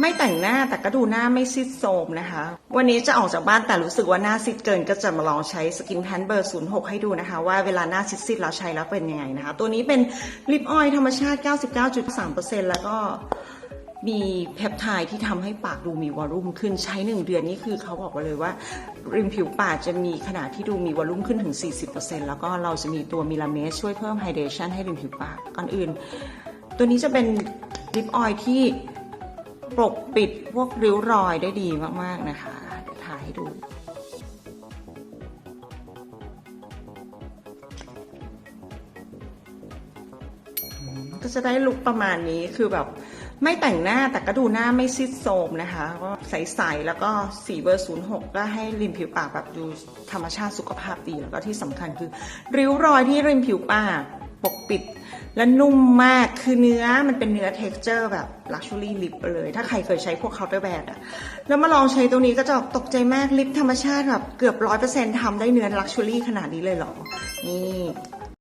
ไม่แต่งหน้าแต่ก็ดูหน้าไม่ซิดโทมนะคะ วันนี้จะออกจากบ้านแต่รู้สึกว่าหน้าซิดเกินก็จะมาลองใช้สกินแพนเบอร์ 06 ให้ดูนะคะ ว่าเวลาหน้าซิดๆแล้วใช้แล้วเป็นยังไงนะคะ ตัวนี้เป็นลิปออยล์ธรรมชาติ 99.3%แล้วก็มีเพปไทด์ที่ทำให้ปากดูมีวอลลุ่มขึ้นใช้ 1 เดือนนี่คือเขาบอกมาเลยว่า ริมผิวปากจะมีขนาดที่ดูมีวอลลุ่มขึ้นถึง 40%แล้วก็เราจะมีตัวมิลาเมสช่วยเพิ่มไฮเดรชันให้ริมผิวปากก่อนอื่น ตัวนี้จะเป็นลิปออยล์ที่ ปกปิดพวกริ้วรอยได้ดีมากๆนะคะเดี๋ยวถ่ายให้ดู ก็จะได้ลุคประมาณนี้คือแบบไม่แต่งหน้าแต่ก็ดูหน้าไม่ซิดโทรมนะคะก็ใสๆแล้วก็สีเบอร์06 ก็ให้ริมผิวปากแบบดูธรรมชาติสุขภาพดีแล้วก็ที่สำคัญคือ ริ้วรอยที่ริมผิวปากปกปิด และนุ่มมากคือเนื้อมันเป็นเนื้อ texture แบบ luxury lip ไปเลย ถ้าใครเคยใช้พวก counter bag อะแล้วมาลองใช้ตรงนี้ก็จะตกใจมากลิปธรรมชาติแบบเกือบร้อยเปอร์เซ็นต์ทำได้เนื้อ luxury ขนาดนี้เลยเหรอ นี่